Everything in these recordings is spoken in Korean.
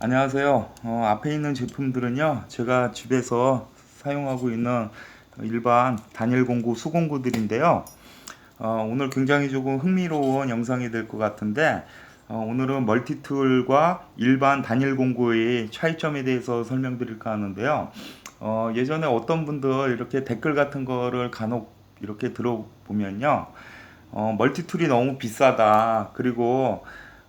안녕하세요. 어, 앞에 있는 제품들은요, 제가 집에서 사용하고 있는 일반 단일 공구 수공구들인데요. 어, 오늘 굉장히 조금 흥미로운 영상이 될 것 같은데, 어, 오늘은 멀티툴과 일반 단일 공구의 차이점에 대해서 설명드릴까 하는데요. 어, 예전에 어떤 분들 이렇게 댓글 같은 거를 간혹 이렇게 들어보면요. 어, 멀티툴이 너무 비싸다. 그리고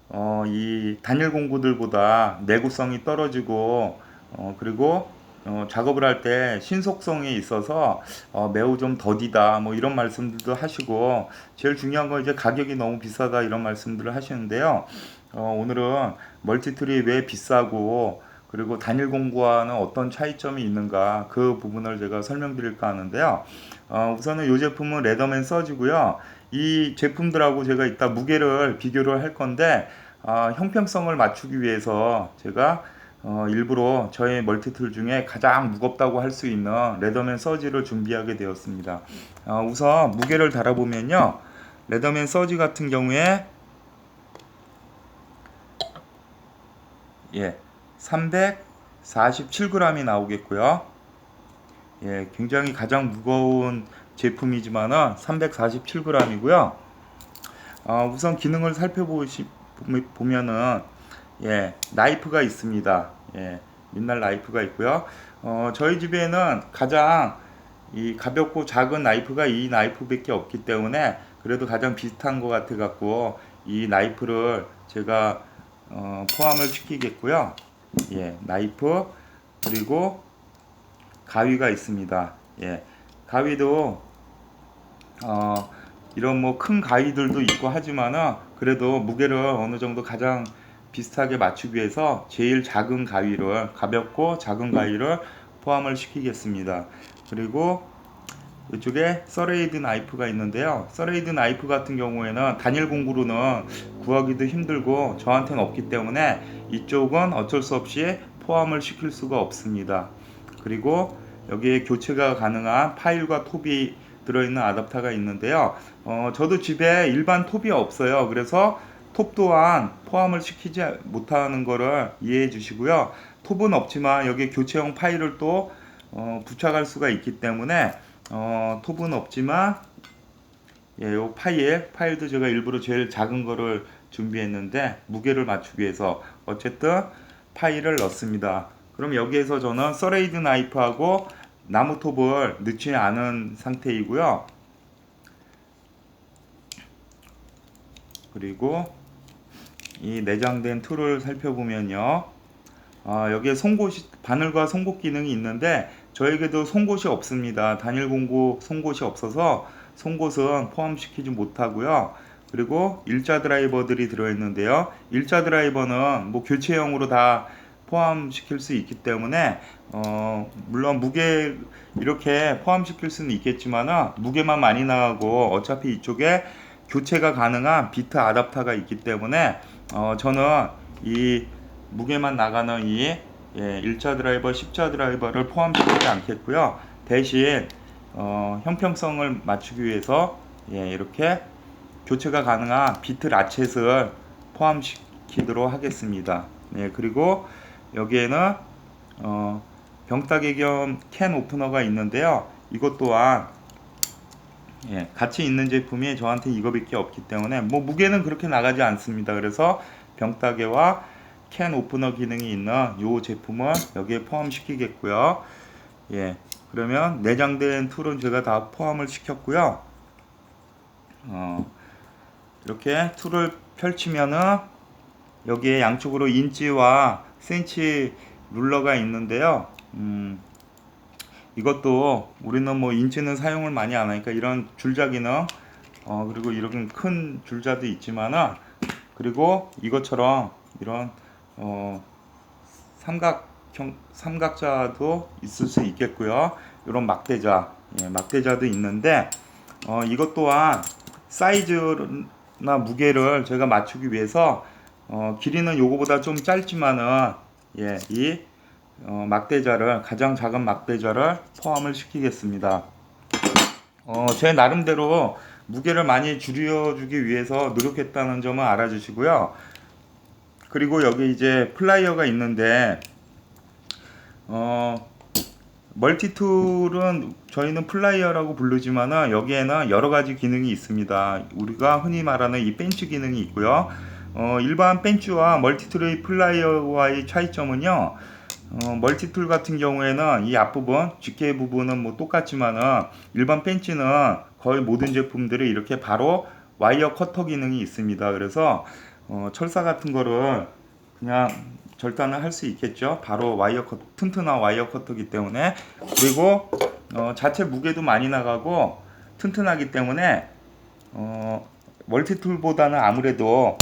어, 이 단일 공구들보다 내구성이 떨어지고 어, 그리고 어, 작업을 할 때 신속성에 있어서 어, 매우 좀 더디다 뭐 이런 말씀들도 하시고 제일 중요한 건 이제 가격이 너무 비싸다 이런 말씀들을 하시는데요. 어, 오늘은 멀티툴이 왜 비싸고 그리고 단일 공구와는 어떤 차이점이 있는가 그 부분을 제가 설명드릴까 하는데요. 어, 우선은 이 제품은 레더맨 서지고요. 이 제품들하고 제가 이따 무게를 비교를 할 건데 아, 형평성을 맞추기 위해서 제가 어, 일부러 저의 멀티툴 중에 가장 무겁다고 할 수 있는 레더맨 서지를 준비하게 되었습니다. 어, 우선 무게를 달아보면요. 레더맨 서지 같은 경우에 예, 347g이 나오겠고요. 예, 굉장히 가장 무거운 제품이지만은 347g이고요. 어, 우선 기능을 살펴보시 보면은 예, 나이프가 있습니다. 예, 민날 나이프가 있고요. 어, 저희 집에는 가장 이 가볍고 작은 나이프가 이 나이프밖에 없기 때문에 그래도 가장 비슷한 것 같아 갖고 이 나이프를 제가 어, 포함을 시키겠고요. 예, 나이프 그리고 가위가 있습니다. 예, 가위도 어, 이런 뭐 큰 가위들도 있고 하지만은 그래도 무게를 어느 정도 가장 비슷하게 맞추기 위해서 제일 작은 가위를 가볍고 작은 가위를 포함을 시키겠습니다. 그리고 이쪽에 서레이드 나이프가 있는데요. 서레이드 나이프 같은 경우에는 단일 공구로는 구하기도 힘들고 저한테는 없기 때문에 이쪽은 어쩔 수 없이 포함을 시킬 수가 없습니다. 그리고 여기에 교체가 가능한 파일과 톱이 들어있는 아답터가 있는데요. 어, 저도 집에 일반 톱이 없어요. 그래서 톱 또한 포함을 시키지 못하는 것을 이해해 주시고요. 톱은 없지만 여기 교체용 파일을 또 어, 부착할 수가 있기 때문에 어, 톱은 없지만 예, 요 파일, 파일도 제가 일부러 제일 작은 거를 준비했는데 무게를 맞추기 위해서 어쨌든 파일을 넣습니다. 그럼 여기에서 저는 서레이드 나이프하고 나무 톱을 넣지 않은 상태이고요. 그리고 이 내장된 툴을 살펴보면요. 아, 여기에 송곳이 바늘과 송곳 기능이 있는데 저에게도 송곳이 없습니다. 단일 공구 송곳이 없어서 송곳은 포함시키지 못하고요. 그리고 일자 드라이버들이 들어있는데요. 일자 드라이버는 뭐 교체형으로 다 포함시킬 수 있기 때문에 어, 물론 무게 이렇게 포함시킬 수는 있겠지만 무게만 많이 나가고 어차피 이쪽에 교체가 가능한 비트 아답터가 있기 때문에 어, 저는 이 무게만 나가는 이 예, 1차 드라이버, 10차 드라이버를 포함시키지 않겠고요. 대신 어, 형평성을 맞추기 위해서 예, 이렇게 교체가 가능한 비트 라쳇을 포함시키도록 하겠습니다. 네, 그리고 여기에는 어, 병따개 겸 캔 오프너가 있는데요. 이것 또한 예, 같이 있는 제품이 저한테 이거밖에 없기 때문에 뭐 무게는 그렇게 나가지 않습니다. 그래서 병따개와 캔 오프너 기능이 있는 이 제품을 여기에 포함시키겠고요. 예, 그러면 내장된 툴은 제가 다 포함을 시켰고요. 어, 이렇게 툴을 펼치면은 여기에 양쪽으로 인치와 센치 룰러가 있는데요. 음, 이것도 우리는 뭐 인치는 사용을 많이 안 하니까 이런 줄자 기능 어, 그리고 이런 큰 줄자도 있지만은 그리고 이것처럼 이런 어, 삼각형 삼각자도 있을 수 있겠고요. 이런 막대자 예, 막대자도 있는데 어, 이것 또한 사이즈나 무게를 제가 맞추기 위해서 어, 길이는 요거보다 좀 짧지만은 예, 이 어, 막대자를 가장 작은 막대자를 포함을 시키겠습니다. 어, 제 나름대로 무게를 많이 줄여주기 위해서 노력했다는 점을 알아주시고요. 그리고 여기 이제 플라이어가 있는데 어 멀티툴은 저희는 플라이어라고 부르지만은 여기에는 여러 가지 기능이 있습니다. 우리가 흔히 말하는 이 벤치 기능이 있고요. 어, 일반 벤치와 멀티툴의 플라이어와의 차이점은요. 어, 멀티툴 같은 경우에는 이 앞부분, 집게 부분은 뭐 똑같지만은 일반 벤치는 거의 모든 제품들이 이렇게 바로 와이어 커터 기능이 있습니다. 그래서 어, 철사 같은 거를 그냥 절단을 할 수 있겠죠. 바로 와이어 커 튼튼한 와이어 커터기 때문에 그리고 어, 자체 무게도 많이 나가고 튼튼하기 때문에 어, 멀티툴보다는 아무래도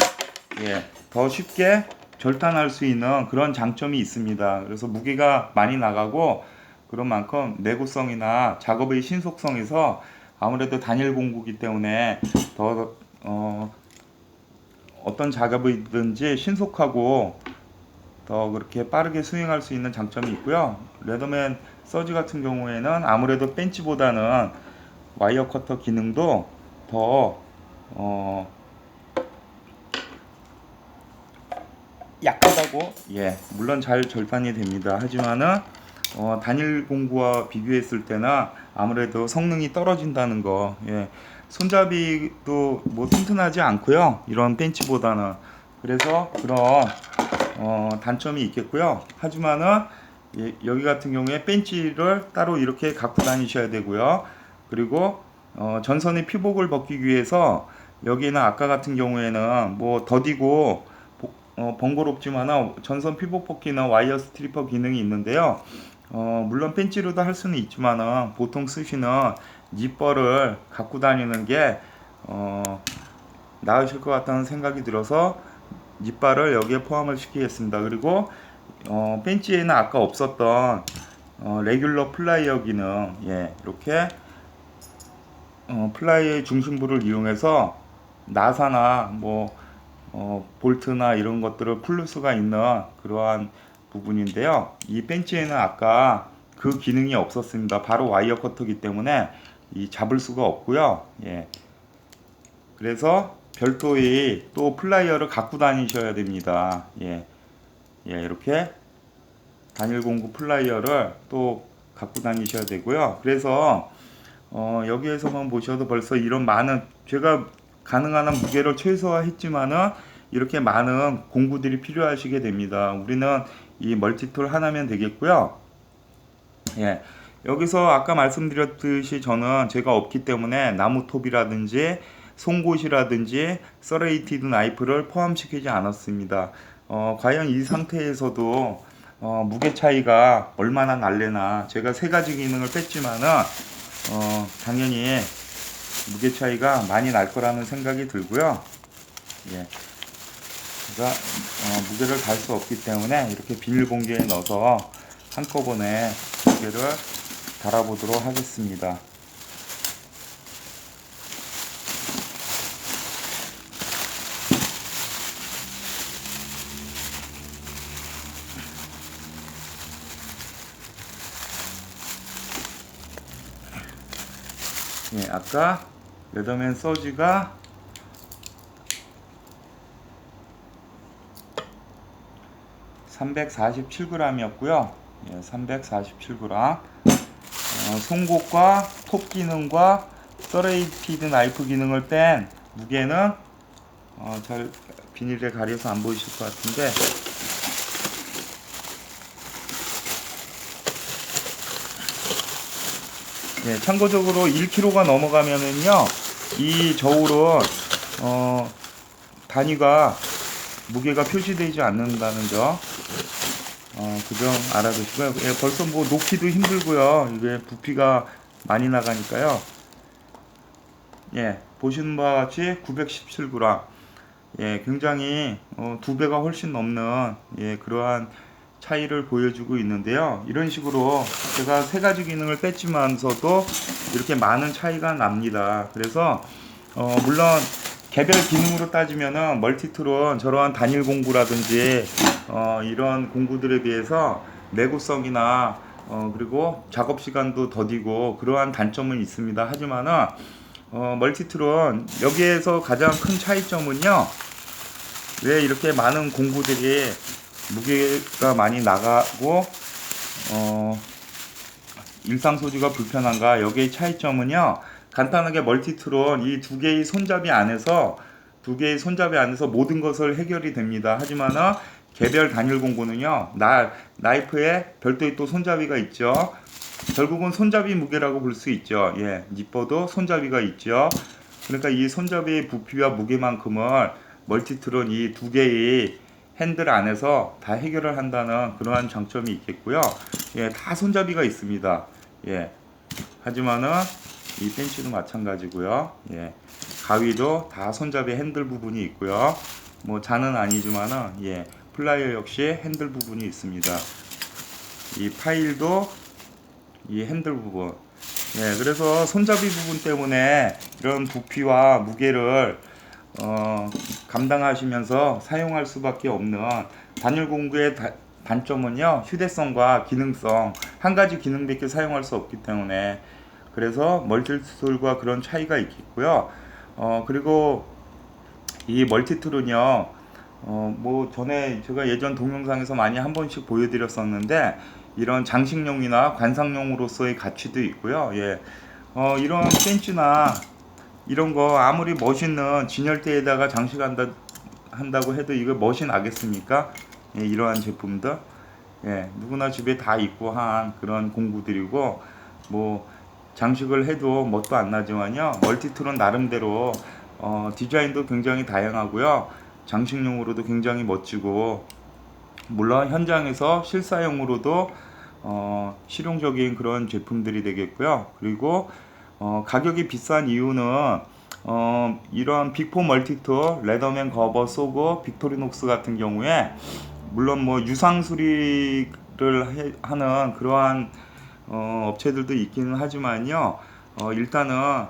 예, 더 쉽게 절단할 수 있는 그런 장점이 있습니다. 그래서 무게가 많이 나가고 그런 만큼 내구성이나 작업의 신속성에서 아무래도 단일 공구기 때문에 더 어, 어떤 작업이든지 신속하고 더 그렇게 빠르게 수행할 수 있는 장점이 있고요. 레더맨 서지 같은 경우에는 아무래도 벤치보다는 와이어 커터 기능도 더 어, 약하다고 예 물론 잘 절단이 됩니다. 하지만은 어, 단일 공구와 비교했을 때나 아무래도 성능이 떨어진다는 거 예. 손잡이도 뭐 튼튼하지 않고요. 이런 벤치보다는 그래서 그런 어, 단점이 있겠고요. 하지만은 예, 여기 같은 경우에 벤치를 따로 이렇게 갖고 다니셔야 되고요. 그리고 어, 전선의 피복을 벗기기 위해서 여기는 아까 같은 경우에는 뭐 더디고 보- 어, 번거롭지만 전선 피복 벗기나 와이어 스트리퍼 기능이 있는데요. 어, 물론 벤치로도 할 수는 있지만은 보통 쓰시는 니퍼를 갖고 다니는 게 어, 나으실 것 같다는 생각이 들어서 니바를 여기에 포함을 시키겠습니다. 그리고 어, 벤치에는 아까 없었던 어, 레귤러 플라이어 기능 예, 이렇게 어, 플라이의 중심부를 이용해서 나사나 뭐 어, 볼트나 이런 것들을 풀 수가 있는 그러한 부분인데요. 이 벤치에는 아까 그 기능이 없었습니다. 바로 와이어 커터기 때문에 이 잡을 수가 없고요. 예. 그래서 별도의 또 플라이어를 갖고 다니셔야 됩니다. 예. 예, 이렇게 단일 공구 플라이어를 또 갖고 다니셔야 되고요. 그래서 어, 여기에서만 보셔도 벌써 이런 많은 제가 가능한 한 무게를 최소화했지만은 이렇게 많은 공구들이 필요하시게 됩니다. 우리는 이 멀티툴 하나면 되겠고요. 예. 여기서 아까 말씀드렸듯이 저는 제가 없기 때문에 나무톱이라든지 송곳이라든지 서레이티드 나이프를 포함시키지 않았습니다. 어, 과연 이 상태에서도 어, 무게 차이가 얼마나 날래나 제가 세 가지 기능을 뺐지만은 어, 당연히 무게 차이가 많이 날 거라는 생각이 들고요. 예. 제가 어, 무게를 달수 없기 때문에 이렇게 비닐 공기에 넣어서 한꺼번에 무게를 달아보도록 하겠습니다. 예, 아까 레더맨 서지가 347g이었고요. 예, 347g. 어, 송곳과 톱 기능과 서레이티드 나이프 기능을 뺀 무게는 어, 잘 비닐에 가려서 안 보이실 것 같은데 예, 참고적으로 1kg가 넘어가면은요, 이 저울은, 어, 단위가, 무게가 표시되지 않는다는 점, 어, 그점 알아두시고요. 예, 벌써 뭐 놓기도 힘들고요. 이게 부피가 많이 나가니까요. 예, 보시는 바와 같이 917g. 예, 굉장히, 어, 두 배가 훨씬 넘는, 예, 그러한 차이를 보여주고 있는데요. 이런 식으로 제가 세 가지 기능을 뺐지만서도 이렇게 많은 차이가 납니다. 그래서 어, 물론 개별 기능으로 따지면은 멀티툴은 저러한 단일 공구라든지 어, 이런 공구들에 비해서 내구성이나 어, 그리고 작업 시간도 더디고 그러한 단점은 있습니다. 하지만은 어, 멀티툴은 여기에서 가장 큰 차이점은요. 왜 이렇게 많은 공구들이 무게가 많이 나가고 어, 일상 소지가 불편한가 여기의 차이점은요 간단하게 멀티트론 이 두 개의 손잡이 안에서 두 개의 손잡이 안에서 모든 것을 해결이 됩니다. 하지만은 개별 단일 공구는요 나, 나이프에 별도의 또 손잡이가 있죠. 결국은 손잡이 무게라고 볼 수 있죠. 예 니퍼도 손잡이가 있죠. 그러니까 이 손잡이의 부피와 무게만큼을 멀티트론 이 두 개의 핸들 안에서 다 해결을 한다는 그러한 장점이 있겠고요. 예, 다 손잡이가 있습니다. 예. 하지만은 이 벤치도 마찬가지고요. 예. 가위도 다 손잡이 핸들 부분이 있고요. 뭐 잔은 아니지만은 예. 플라이어 역시 핸들 부분이 있습니다. 이 파일도 이 핸들 부분. 예, 그래서 손잡이 부분 때문에 이런 부피와 무게를 어, 감당하시면서 사용할 수밖에 없는 단일 공구의 다- 단점은요 휴대성과 기능성 한 가지 기능밖에 사용할 수 없기 때문에 그래서 멀티툴과 그런 차이가 있겠고요. 어, 그리고 이 멀티툴은요 어, 뭐 전에 제가 예전 동영상에서 많이 한 번씩 보여드렸었는데 이런 장식용이나 관상용으로서의 가치도 있고요. 예. 어, 이런 벤츠나 이런 거 아무리 멋있는 진열대에다가 장식한다 한다고 해도 이거 멋이 나겠습니까? 예, 이러한 제품들. 예, 누구나 집에 다 있고 한 그런 공구들이고 뭐 장식을 해도 멋도 안 나지만요. 멀티툴은 나름대로 어, 디자인도 굉장히 다양하고요. 장식용으로도 굉장히 멋지고 물론 현장에서 실사용으로도 어, 실용적인 그런 제품들이 되겠고요. 그리고 어, 가격이 비싼 이유는 어, 이런 빅포 멀티툴, 레더맨 거버, 소고, 빅토리녹스 같은 경우에 물론 뭐 유상 수리를 해- 하는 그러한 어, 업체들도 있기는 하지만요. 어, 일단은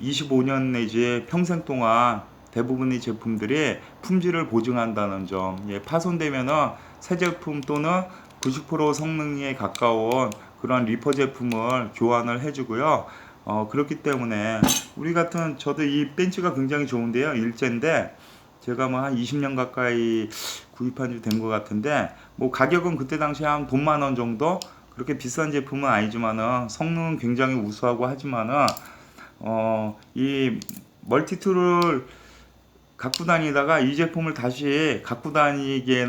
25년 내지 평생 동안 대부분의 제품들이 품질을 보증한다는 점. 예, 파손되면은 새 제품 또는 90% 성능에 가까운 그런 리퍼 제품을 교환을 해주고요. 어, 그렇기 때문에 우리 같은 저도 이 벤츠가 굉장히 좋은데요. 일제인데 제가 뭐 한 20년 가까이 구입한 지 된 것 같은데 뭐 가격은 그때 당시 한 돈만 원 정도 그렇게 비싼 제품은 아니지만은 성능은 굉장히 우수하고 하지만은 어, 이 멀티툴을 갖고 다니다가 이 제품을 다시 갖고 다니기에는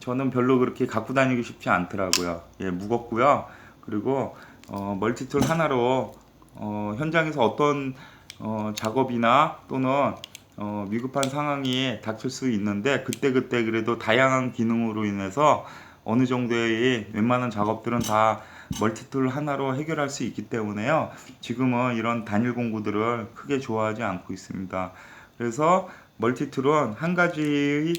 저는 별로 그렇게 갖고 다니기 쉽지 않더라고요. 예, 무겁고요. 그리고 어, 멀티툴 하나로 어, 현장에서 어떤 어, 작업이나 또는 어, 위급한 상황이 닥칠 수 있는데 그때 그때 그래도 다양한 기능으로 인해서 어느 정도의 웬만한 작업들은 다 멀티툴 하나로 해결할 수 있기 때문에요. 지금은 이런 단일 공구들을 크게 좋아하지 않고 있습니다. 그래서 멀티툴은 한 가지의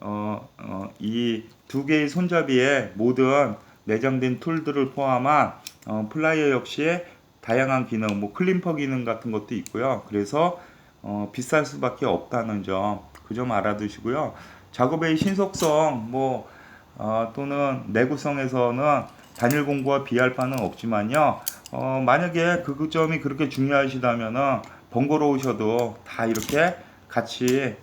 어, 어, 이 두 개의 손잡이에 모든 내장된 툴들을 포함한 어, 플라이어 역시 다양한 기능, 뭐 클림퍼 기능 같은 것도 있고요. 그래서 어, 비쌀 수밖에 없다는 점, 그 점 알아두시고요. 작업의 신속성, 뭐 어, 또는 내구성에서는 단일 공구와 비할 바는 없지만요. 어, 만약에 그 점이 그렇게 중요하시다면은 번거로우셔도 다 이렇게 같이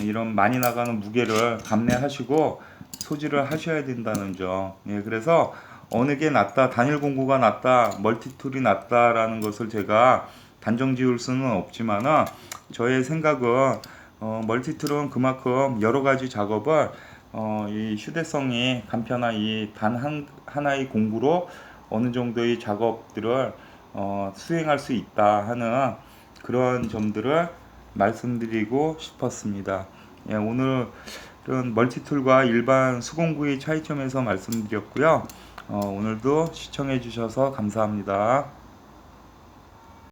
이런 많이 나가는 무게를 감내하시고 소지를 하셔야 된다는 점. 예, 그래서 어느 게 낫다, 단일 공구가 낫다, 멀티툴이 낫다라는 것을 제가 단정 지을 수는 없지만은 저의 생각은 어, 멀티툴은 그만큼 여러 가지 작업을 어, 이 휴대성이 간편한 이 단 한 하나의 공구로 어느 정도의 작업들을 어, 수행할 수 있다 하는 그런 점들을 말씀드리고 싶었습니다. 예, 오늘은 멀티툴과 일반 수공구의 차이점에서 말씀드렸고요. 어, 오늘도 시청해 주셔서 감사합니다.